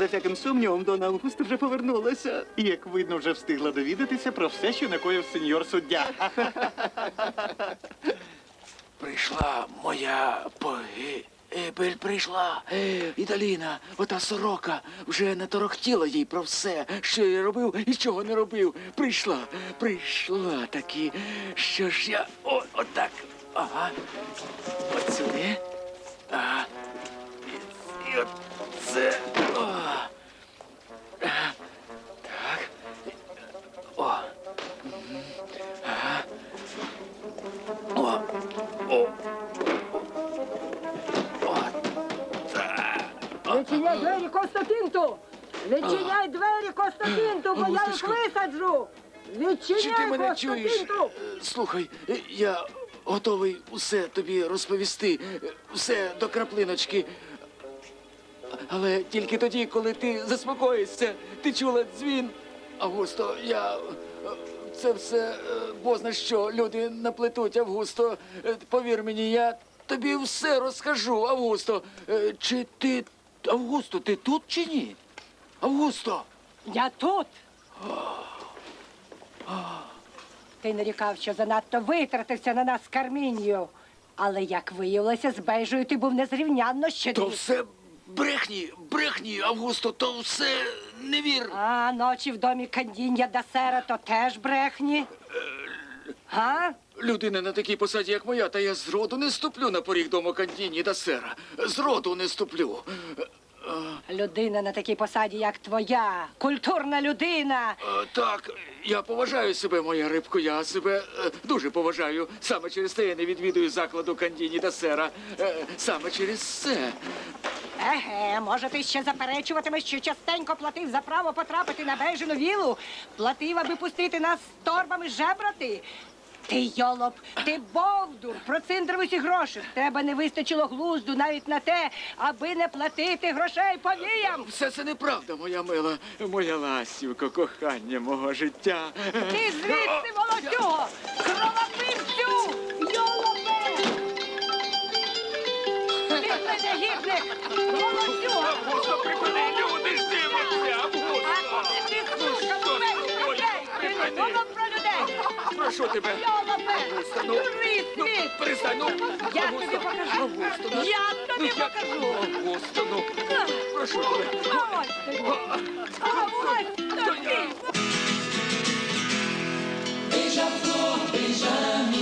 За всяким сумнівом, Дона Августа вже повернулася. І, як видно, вже встигла довідатися про все, що накоїв сеньор суддя. Прийшла моя погибель прийшла. Італіна, ота сорока вже наторохтіла їй про все, що я робив і чого не робив. Прийшла, прийшла таки. Що ж я. О, отак. Ага. От. Ага. І, і от О. Так. Відчиняй двері Костопінту! Відчиняй двері Костопінту, бо я їх висаджу! Чи ти мене чуєш? Е, Слухай, е, я готовий усе тобі розповісти, е, все до краплиночки. Але тільки тоді, коли ти заспокоїшся, ти чула дзвін. Августо, я. е, Це все е, бозна що люди наплетуть, Августо. Е, Повір мені, я тобі все розкажу, Августо. Е, Чи ти. Августо, ти тут чи ні? Августо! Я тут! Ти нарікав, що занадто витратився на нас Кармінію. Але як виявилося, з Бейжою ти був незрівнянно То все брехні, брехні, Августо, то все невір. А ночі в домі Кандіння да Сера то теж брехні. Га? Людина на такій посаді, як моя, та я зроду не ступлю на поріг дому Кандіні та сера. Зроду не ступлю. Людина на такій посаді, як твоя, культурна людина. Е, Так, я поважаю себе, моя рибко, я себе е, дуже поважаю. Саме через те я не відвідую закладу Кандіні та сера. Е, Саме через це. Еге, може, ти ще заперечуватимеш, що частенько платив за право потрапити на бежену вілу? Платив, аби пустити нас з торбами жебрати? Ти йолоп, ти бовдур, проциндрив усі гроші. Тебе не вистачило глузду навіть на те, аби не платити грошей повіям. Все це неправда, моя мила, моя ластівко, кохання мого життя. Ти звідси, володюго! Прошу тебе. Августо, ну, Перестань, ну, Я тобі покажу! Августа, ну, Я тобі ну, покажу! Августа, ну, прошу тебе. А ось тобі! Тобі! Beija-flor, beija menino,